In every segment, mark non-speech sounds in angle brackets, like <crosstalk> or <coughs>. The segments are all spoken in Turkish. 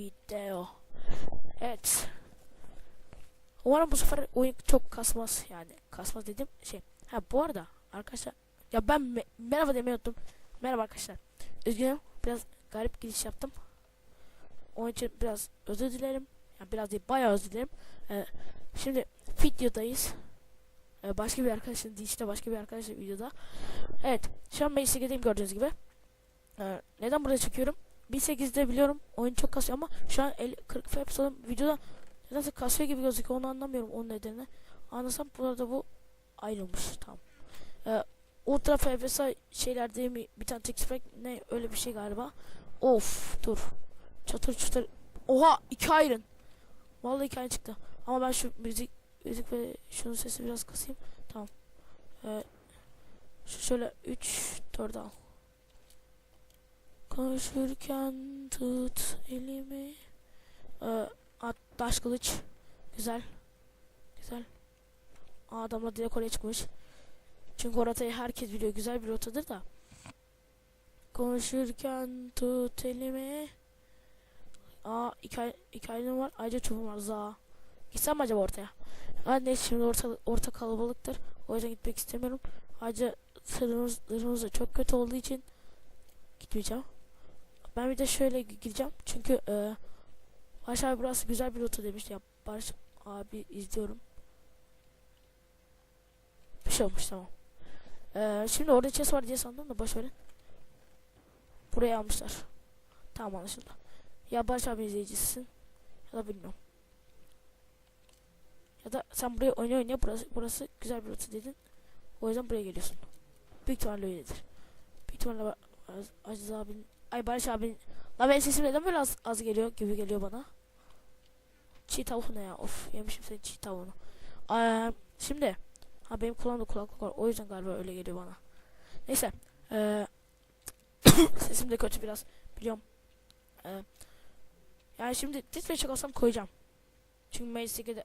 video. Evet. Umarım bu sefer oyun çok kasmaz yani. Kasmaz dedim şey. Ha bu arada arkadaşlar ya ben me- merhaba demeyi unuttum. Merhaba arkadaşlar. Üzgünüm biraz garip giriş yaptım. Onun için biraz özür dilerim. Yani biraz değil bayağı özür dilerim. Ee, şimdi videodayız. Ee, başka bir arkadaşın işte başka bir arkadaşın videoda. Evet şu an ben Instagram'dayım gördüğünüz gibi. Ee, neden burada çekiyorum? 1.8'de biliyorum oyun çok kasıyor ama şu an 50, 40 FPS videoda nedense kasıyor gibi gözüküyor onu anlamıyorum onun nedenini. Anlasam burada bu ayrılmış tamam. Ee, Ultra FPS şeyler değil mi? Bir tane pack ne öyle bir şey galiba. Of dur. Çatır çatır. Oha iki iron. Vallahi iki iron çıktı. Ama ben şu müzik müzik ve şunun sesi biraz kısayım. Tamam. Ee, şu şöyle 3 4 al. Konuşurken tut elimi. Ee, at taş kılıç. Güzel. Güzel. Aa, adamlar direkt oraya çıkmış. Çünkü o herkes biliyor. Güzel bir rotadır da. Konuşurken tut elimi. Aa iki, ay- iki aylığım var. Ayrıca çubuğum var. Za. Gitsem acaba ortaya? Ha neyse şimdi orta, orta kalabalıktır. O yüzden gitmek istemiyorum. Ayrıca sırrımız, sırrımız da çok kötü olduğu için gitmeyeceğim. Ben bir de şöyle gi- gideceğim. Çünkü e, Barış abi burası güzel bir rota demişti ya. Barış abi izliyorum. Bir şey olmuş tamam. Ee, şimdi orada chest var diye sandım da boş verin. Buraya almışlar. Tamam anlaşıldı. Ya Barış abi izleyicisisin ya da bilmiyorum. Ya da sen buraya oyna oyna burası, burası güzel bir rota dedin. O yüzden buraya geliyorsun. Büyük ihtimalle öyledir. Büyük ihtimalle Aziz abinin Ay Barış abinin La benim sesim neden böyle az, az geliyor gibi geliyor bana. Çiğ tavuk ne ya? Of yemişim senin çiğ tavuğunu. Ee, şimdi ha benim kulağımda kulaklık var. O yüzden galiba öyle geliyor bana. Neyse. Ee, <coughs> sesim de kötü biraz. Biliyorum. Ee, yani şimdi diz alsam koyacağım. Çünkü mecliste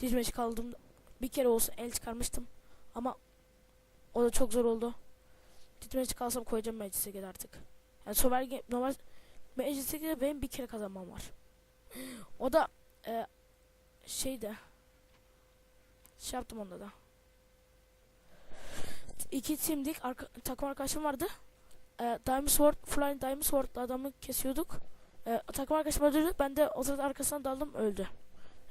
diz meşik aldığımda bir kere olsa el çıkarmıştım. Ama o da çok zor oldu. Diz meşik alsam koyacağım mecliste artık. Yani Game normal mecliste benim bir kere kazanmam var. <gasps> O da e, şeyde şey yaptım onda da. İki timdik arka, takım arkadaşım vardı. E, Diamond Sword, Flying Diamond Sword'la adamı kesiyorduk. E, takım arkadaşım öldürdü. Ben de o sırada arkasından daldım öldü.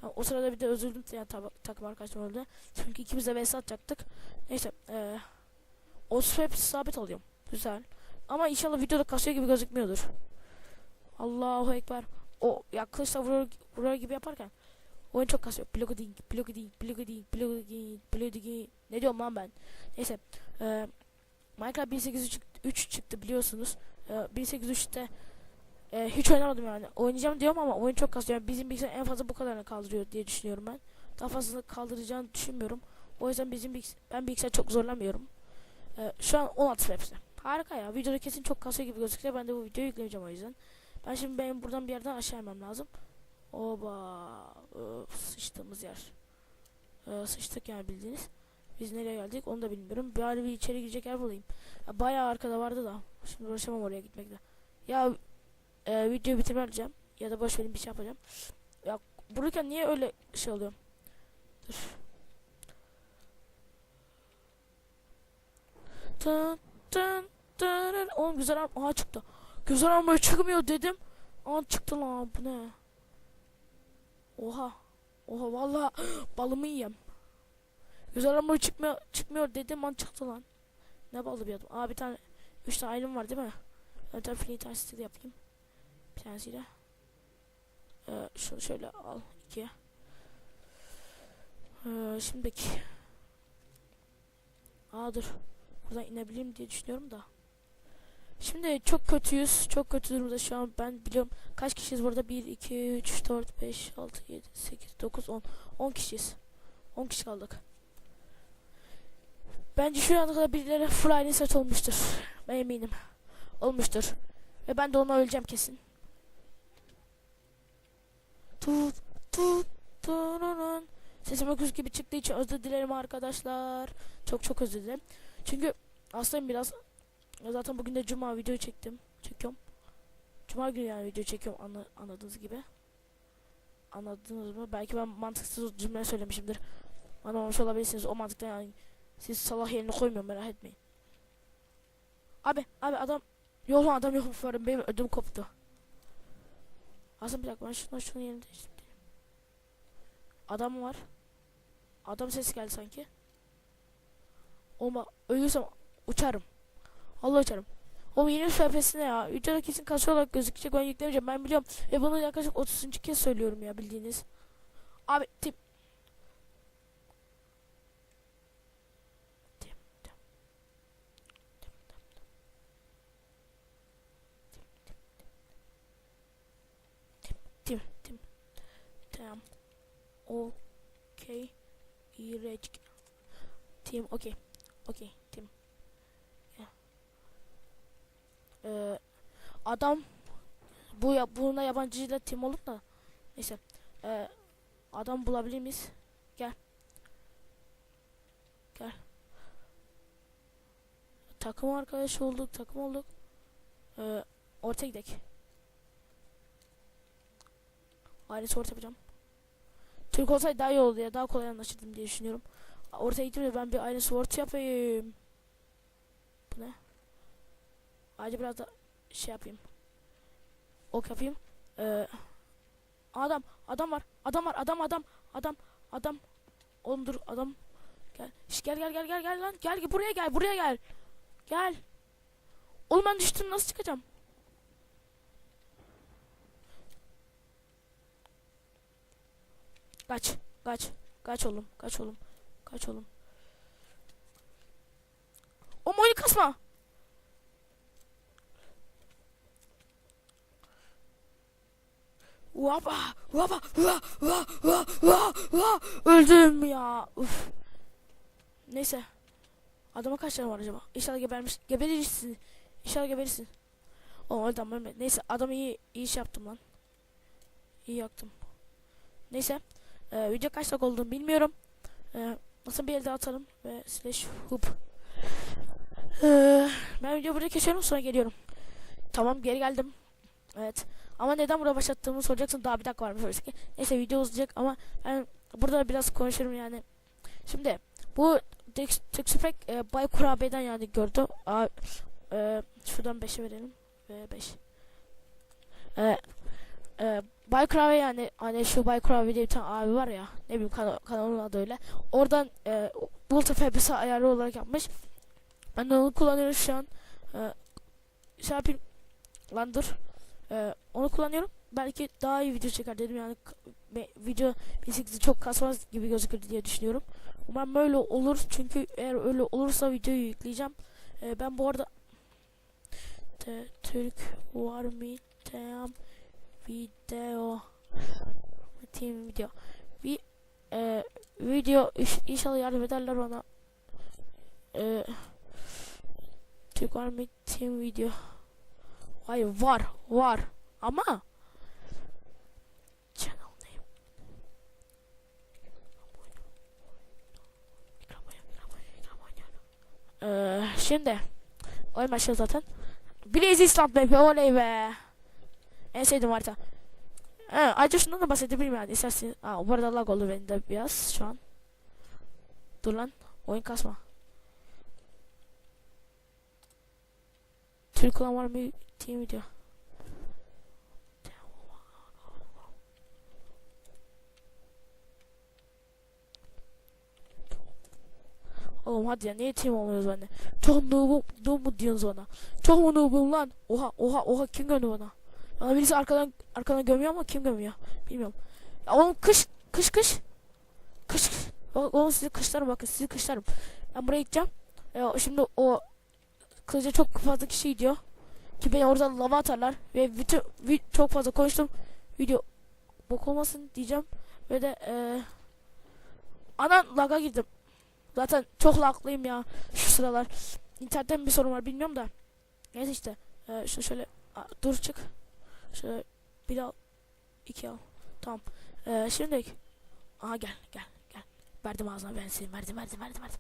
Yani o sırada bir de üzüldüm yani tab- takım arkadaşım öldü. Çünkü ikimiz de vs atacaktık. Neyse. E, o hep sabit alıyorum. Güzel. Ama inşallah videoda kasıyor gibi gözükmüyordur. Allahu Ekber. O ya kılıçla vurur, vurur gibi yaparken oyun çok kasıyor. Blogading, blogading, blogading, blogading, blogading. Ne diyorum lan ben? Neyse. Ee, Minecraft 1.8.3 çıktı biliyorsunuz. Ee, 1.8.3'te e, hiç oynamadım yani. Oynayacağım diyorum ama oyun çok kasıyor. Yani bizim bilgisayar en fazla bu kadarını kaldırıyor diye düşünüyorum ben. Daha fazla kaldıracağını düşünmüyorum. O yüzden bizim bilgis ben bilgisayar çok zorlamıyorum. Ee, şu an 16 frame'de. Harika ya. Videoda kesin çok kasıyor gibi gözüküyor. Ben de bu videoyu yükleyeceğim o yüzden. Ben şimdi benim buradan bir yerden aşağı inmem lazım. Oba. Öf, sıçtığımız yer. Ee, sıçtık yani bildiğiniz. Biz nereye geldik onu da bilmiyorum. Bari bir içeri girecek yer bulayım. Ya, bayağı arkada vardı da. Şimdi uğraşamam oraya gitmekle. Ya e, videoyu bitirmeyeceğim. Ya da boş verin bir şey yapacağım. Ya burayken niye öyle şey oluyor? Dur. Tın tın tın. Oğlum güzel arm. Aha çıktı. Güzel armor çıkmıyor dedim. Aa çıktı lan bu ne? Oha. Oha valla <gasps> balımı yiyem. Güzel armor çıkmıyor çıkmıyor dedim an çıktı lan. Ne balı bir adam. Aa bir tane 3 tane ayrım var değil mi? Tabii free time steal yapayım. Bir tanesiyle. Ee, şunu şöyle al ikiye. Ee, şimdiki. Aa dur. Buradan inebileyim diye düşünüyorum da. Şimdi çok kötüyüz. Çok kötü durumda şu an. Ben biliyorum. Kaç kişiyiz burada? 1, 2, 3, 4, 5, 6, 7, 8, 9, 10. 10 kişiyiz. 10 kişi kaldık. Bence şu ana kadar birileri full set olmuştur. Ben eminim. Olmuştur. Ve ben de ona öleceğim kesin. Tut tut tururun. Sesim öküz gibi çıktığı için özür dilerim arkadaşlar. Çok çok özür dilerim. Çünkü aslında biraz zaten bugün de cuma video çektim. Çekiyorum. Cuma günü yani video çekiyorum anla, anladığınız gibi. Anladınız mı? Belki ben mantıksız cümle söylemişimdir. Anlamamış olabilirsiniz o mantıkta yani. Siz salak yerine koymuyorum merak etmeyin. Abi abi adam yok adam yok varım benim ödüm koptu. Aslında bir dakika ben şuna şunun yerini değiştireyim. Adam var. Adam sesi geldi sanki. Olma ölürsem uçarım. Allah uçarım. O yeni ne ya? Videoda kesin kasıyor olarak gözükecek ben yüklemeyeceğim ben biliyorum. Ve bunu yaklaşık 30. kez söylüyorum ya bildiğiniz. Abi tip. Tamam. Okey. İğrenç. Tim okey. Okey. Tim. Ee, adam bu ya buna yabancıyla tim olup da neyse. Ee, adam bulabilir miyiz? Gel. Gel. Takım arkadaşı olduk, takım olduk. Ee, ortaya gidelim. Ailesi orta yapacağım. Türk olsaydı daha iyi oldu ya. Daha kolay anlaşırdım diye düşünüyorum. Ortaya gidince ben bir aynı sword yapayım. Bu ne? Ayrıca biraz da şey yapayım. Ok yapayım. Ee, adam, adam var. Adam var. Adam, adam, adam, adam. Oğlum dur adam. Gel. Gel gel gel gel gel lan. Gel, buraya gel. Buraya gel. Gel. Oğlum ben düştüm. Nasıl çıkacağım? Kaç. Kaç. Kaç oğlum. Kaç oğlum. Kaç oğlum. O oyunu kasma. Vapa, vapa, va, va, va, va, va. Öldüm ya. Uf. Neyse. Adama kaç tane var acaba? İnşallah gebermiş. Geberirsin. İnşallah geberirsin. O adam ölmedi. Neyse adam iyi iyi iş yaptım lan. İyi yaktım. Neyse. Ee, video kaç dakika olduğunu bilmiyorum. Ee, nasıl bir elde atalım ve slash hoop. Ee, ben videoyu burada kesiyorum sonra geliyorum. Tamam geri geldim. Evet. Ama neden burada başlattığımı soracaksın. Daha bir dakika ki. Neyse video uzayacak ama ben burada biraz konuşurum yani. Şimdi bu Textpack e, Bay Kurabiye'den yani gördü. A, e, şuradan 5'e verelim. Ve 5. E, e, Bay Kurabiye yani hani şu Bay Kurabiye diye bir tane abi var ya. Ne bileyim kana, kanalın adı öyle. Oradan e, Bulta FPS ayarlı olarak yapmış. Ben onu kullanıyorum şu an. E, şey yapayım. Lan dur. E, onu kullanıyorum. Belki daha iyi video çeker dedim yani be- video 18'i çok kasmaz gibi gözükür diye düşünüyorum. Umarım böyle olur çünkü eğer öyle olursa videoyu yükleyeceğim. E, ben bu arada Te- Türk var mı? Tamam. Video. Team video. Bir e, video iş- inşallah yardım ederler bana. E, Türk var mı? Team video. Hayır var var ama. Ee, şimdi oyun başlıyor zaten. Blaze Island map'i oley be. En sevdiğim harita. He, ayrıca şundan da bahsedebilirim yani isterseniz. Aa, bu arada lag oldu benim de biraz şu an. Dur lan oyun kasma. Türk olan var mı? Team video. Oğlum hadi ya niye team olmuyoruz bende? Çok noobum, noob mu diyorsunuz bana? Çok mu noobum lan? Oha oha oha kim gömdü bana? Bana birisi arkadan arkadan gömüyor ama kim gömüyor? Bilmiyorum. Ya oğlum kış kış kış. Kış kış. Oğlum sizi kışlarım bakın sizi kışlarım. Ben buraya gideceğim. Ya şimdi o kılıca çok fazla kişi gidiyor. Ki beni oradan lava atarlar. Ve bütün çok fazla konuştum. Video bok olmasın diyeceğim. Ve de eee anan laga girdim. Zaten çok laglıyım ya şu sıralar. İnternetten bir sorun var bilmiyorum da. Neyse işte. Şu şöyle Aa, dur çık. Şöyle bir al. iki al. Tamam. Eee şimdi Aha gel gel gel. Verdim ağzına ben seni verdim verdim verdim verdim.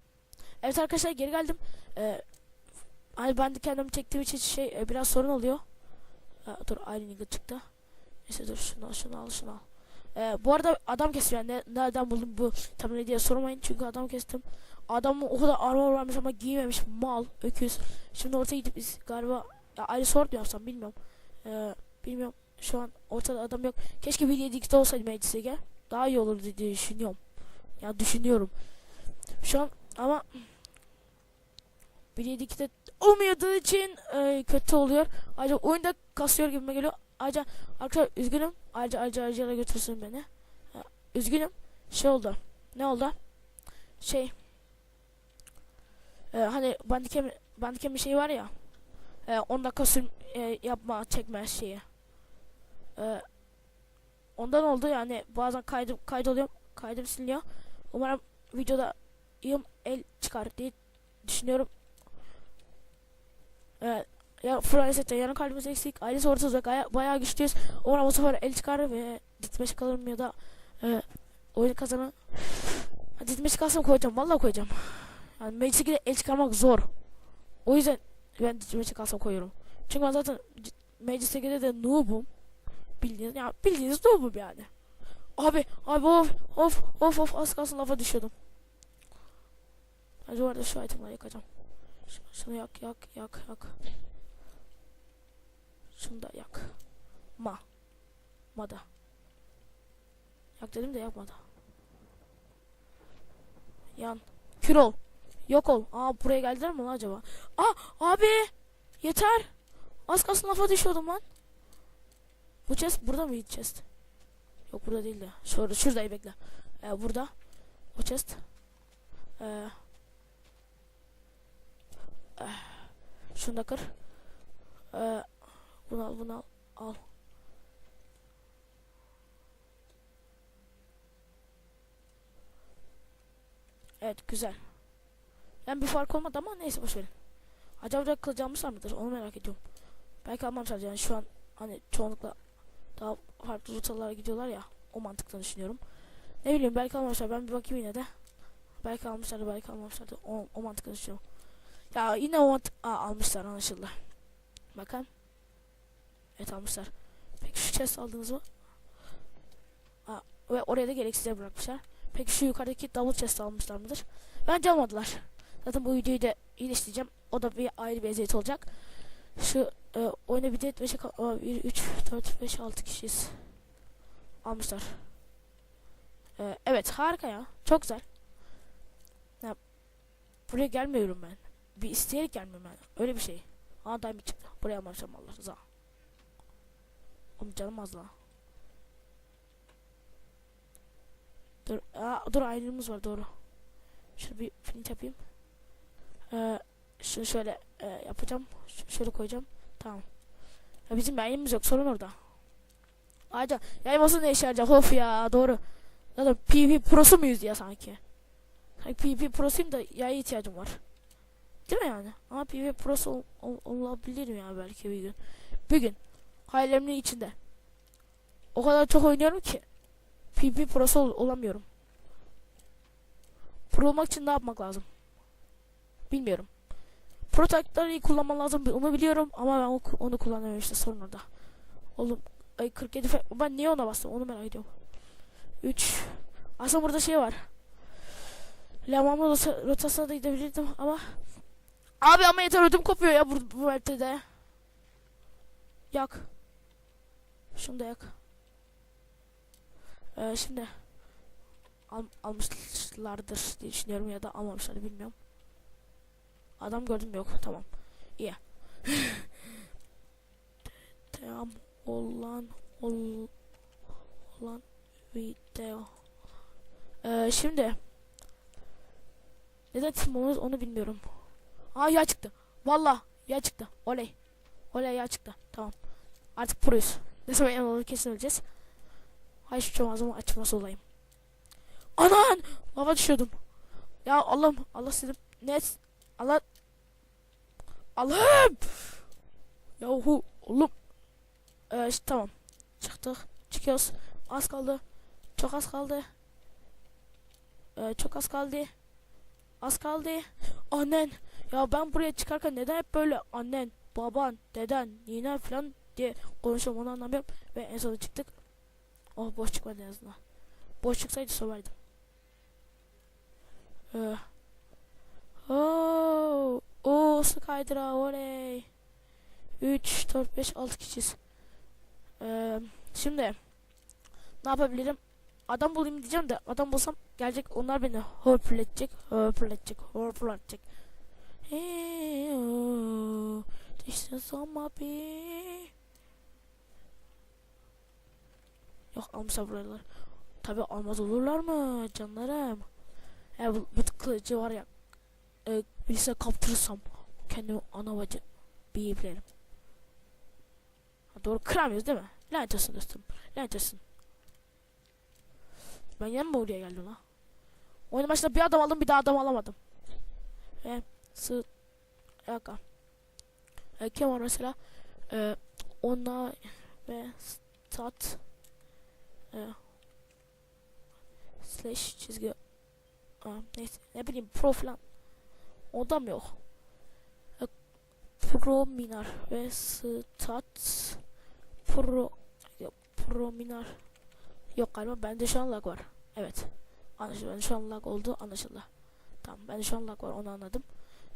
Evet arkadaşlar geri geldim. Eee hani ben de kendim çektiğim için şey e, biraz sorun oluyor. Ha, dur aynı nigga çıktı. Neyse dur şunu al şunu al şunu al. Ee, bu arada adam kesiyor. Ne, nereden buldum bu tam ne diye sormayın çünkü adam kestim. Adamın o kadar armor varmış ama giymemiş mal öküz. Şimdi ortaya gidip biz galiba ya ayrı sort mu bilmiyorum. Ee, bilmiyorum şu an ortada adam yok. Keşke bir 7x'de olsaydı gel. Daha iyi olurdu diye düşünüyorum. Ya düşünüyorum. Şu an ama 1.7.2'de olmadığı için e, kötü oluyor. Ayrıca oyunda kasıyor gibime geliyor. Ayrıca arkadaşlar üzgünüm. Ayrıca ayrıca ayrıca götürsün beni. Ha, üzgünüm. Şey oldu. Ne oldu? Şey. E, hani bandikem bandikem bir şey var ya. E, 10 dakika sür yapma çekme şeyi. E, ondan oldu yani bazen kaydım kaydoluyor. Kaydım siliniyor. Umarım videoda iyi el çıkar diye düşünüyorum. Evet. Ya Fransa'da yarın kalbimiz eksik. Ailesi ortada gaya, bayağı güçlüyüz. Umarım bu sefer el çıkar ve ditmeş kalırım ya da e, oyun kazanır. Ditmeş kalsam koyacağım. Vallahi koyacağım. Yani Magic'e el çıkarmak zor. O yüzden ben ditmeş kalsam koyuyorum. Çünkü ben zaten Magic'e de noob'um. Bildiğiniz, ya bildiğiniz noob'um yani. Abi, abi of, of, of, of az kalsın lafa düşüyordum. Hadi orada şu itemleri yakacağım. Şunu yak, yak, yak, yak. Şunu da yak. Ma. Ma da. Yak dedim de yakmadı. Yan. Kür ol. Yok ol. Aa buraya geldiler mi lan acaba? Aa abi. Yeter. Az kalsın lafa düşüyordum lan. Bu chest burada mıydı chest? Yok burada değildi. Şurada şuradayı bekle. Ee, burada. O chest. Ee, şunu da kır. Ee, bunu al bunu al. Al. Evet güzel. Yani bir fark olmadı ama neyse boşverin. Acaba da kılıcı almışlar mıdır? Onu merak ediyorum. Belki almamışlar yani şu an hani çoğunlukla daha farklı rotalara gidiyorlar ya. O mantıkla düşünüyorum. Ne bileyim belki almamışlar. Ben bir bakayım yine de. Belki almışlar belki almamışlar. O, o mantıkla düşünüyorum. Ya yine o mantık... Aa almışlar anlaşıldı. Bakın. Evet almışlar. Peki şu chest aldınız mı? Aa, ve oraya da gereksiz bırakmışlar. Peki şu yukarıdaki double chest almışlar mıdır? Bence almadılar. Zaten bu videoyu da iyileştireceğim. O da bir ayrı bir eziyet olacak. Şu e, oyuna bir de 5'e 1, 3, 4, 5, 6 kişiyiz. Almışlar. E, evet harika ya. Çok güzel. Ya, buraya gelmiyorum ben. Bir isteyerek gelmiyorum ben. Öyle bir şey. Aa diamond çıktı. Buraya almışım Allah rıza. Oğlum canım az la. Dur, aa, dur ayrımız var doğru. Şöyle bir print yapayım. Ee, şunu şöyle e, yapacağım. Ş- şöyle koyacağım. Tamam. Ya bizim yayınımız yok sorun orada. Ayrıca yayınması ne işe yarayacak? Of ya doğru. Zaten PvP prosu muyuz ya sanki? Sanki PvP prosuyum da yaya ihtiyacım var. Değil mi yani? Ama PvP prosu ol, ol, ya belki bir gün. Bir gün. Hayallerimin içinde. O kadar çok oynuyorum ki. PvP prosu ol- olamıyorum. Pro olmak için ne yapmak lazım? Bilmiyorum. Pro taktikleri iyi kullanman lazım onu biliyorum ama ben o- onu kullanamıyorum işte sorun orada. Oğlum ay 47 fe- ben niye ona bastım onu merak ediyorum. 3 Aslında burada şey var. Lamamla rota- rotasına da gidebilirdim ama Abi ama yeter ödüm kopuyor ya bu, bu map'te Yak. Şunu da yak. Ee, şimdi al, almışlardır diye düşünüyorum ya da almamışlar bilmiyorum. Adam gördüm yok tamam. İyi. <laughs> tamam olan ol, olan video. Ee, şimdi neden timomuz onu bilmiyorum. Aa yağ çıktı. Valla yağ çıktı. Oley. Oley yağ çıktı. Tamam. Artık proyuz. Ne zaman en olur kesin öleceğiz. Hay şu çomazımı açması olayım. Anan! Lava düşüyordum. Ya Allah'ım. Allah seni. Ne? Allah. Allah'ım! Yahu oğlum. Ee, işte, tamam. Çıktık. Çıkıyoruz. Az kaldı. Çok az kaldı. Ee, çok az kaldı. Az kaldı. Annen. Ya ben buraya çıkarken neden hep böyle annen, baban, deden, ninen falan diye konuşuyorum onu anlamıyorum. Ve en sonunda çıktık. Oh boş çıkmadı en azından. Boş çıksaydı söverdim. Ee, Oo, o su kaydıra oley. 3, 4, 5, 6 kişiyiz. Ee, şimdi ne yapabilirim? Adam bulayım diyeceğim de adam bulsam gelecek onlar beni hörpületecek, hörpületecek, hörpületecek. Hey, oh, this is. Yok almışlar buralar. Tabi almaz olurlar mı canlarım? Ya bu, bu kılıcı var ya e, birisine kaptırırsam kendimi ana bacı biyiplerim. Ha, doğru kıramıyoruz değil mi? Lanet olsun dostum. Lanet olsun. Ben yine mi oraya geldim lan? Oyun başında bir adam aldım bir daha adam alamadım. Ve sı yaka. E, kim var mesela? E, ona ve stat e, slash çizgi Aa, neyse ne bileyim pro falan o da mı yok. E, pro minar ve stat pro yok, pro minar yok galiba bende şu an lag var. Evet. Anlaşıldı bende şu an lag oldu anlaşıldı. Tamam bende şu an lag var onu anladım.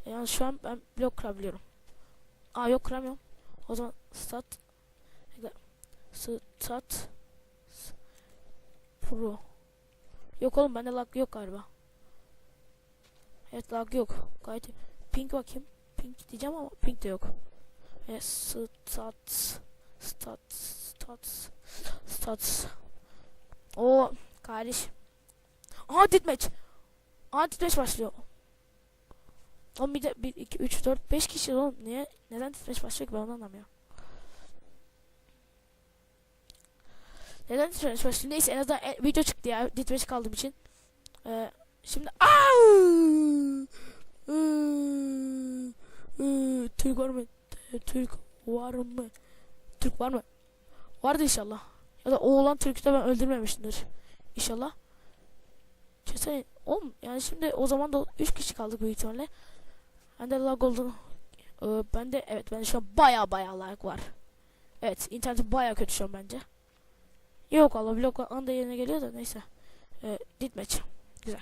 E, yani şu an ben blok kırabiliyorum aa yok kıramıyorum o zaman stat stat pro. Yok oğlum bende lag yok galiba Evet lag yok. Gayet pink bakayım. Pink diyeceğim ama pink de yok. E, stats stats stats stats. O kardeş. Aha ditmeç. Aha ditmeç başlıyor. Oğlum bir de 1, 2, 3, 4, 5 kişi oğlum. Niye? Neden ditmeç başlıyor ki ben onu anlamıyorum. Neden ditmeç başlıyor? Neyse en azından e, video çıktı ya. Ditmeç kaldığım için. Ee, şimdi Aaaa! Iıı, ıı, Türk var mı? Türk var mı? Türk var mı? Vardı inşallah. Ya da oğlan Türk'ü de ben öldürmemişimdir. İnşallah. Kesin. Oğlum yani şimdi o zaman da 3 kişi kaldık büyük ihtimalle. Bende lag oldu. Ee, bende evet bende şu an baya baya lag var. Evet internetim baya kötü şu an bence. Yok Allah blok anda yerine geliyor da neyse. Ee, ditmeç. Güzel.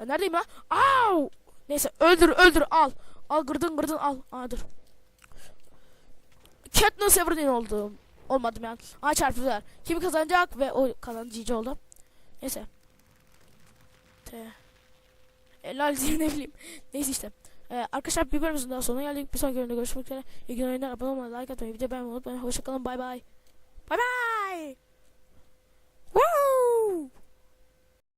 Ben neredeyim lan? Au! Neyse öldür öldür al. Al gırdın gırdın al. Aa dur. Katniss Everdeen oldum. Olmadım yani. Aa çarpılar. Kim kazanacak ve o kazanıcı oldu. Neyse. T. Helal <laughs> ne bileyim. Neyse işte. Ee, arkadaşlar bir bölümümüzün daha sonuna geldik. Bir sonraki bölümde görüşmek üzere. İyi günler. Oyunlar. Abone olmayı, like atmayı, video beğenmeyi unutmayın. Hoşçakalın. Bay bay. Bay bay. Woo!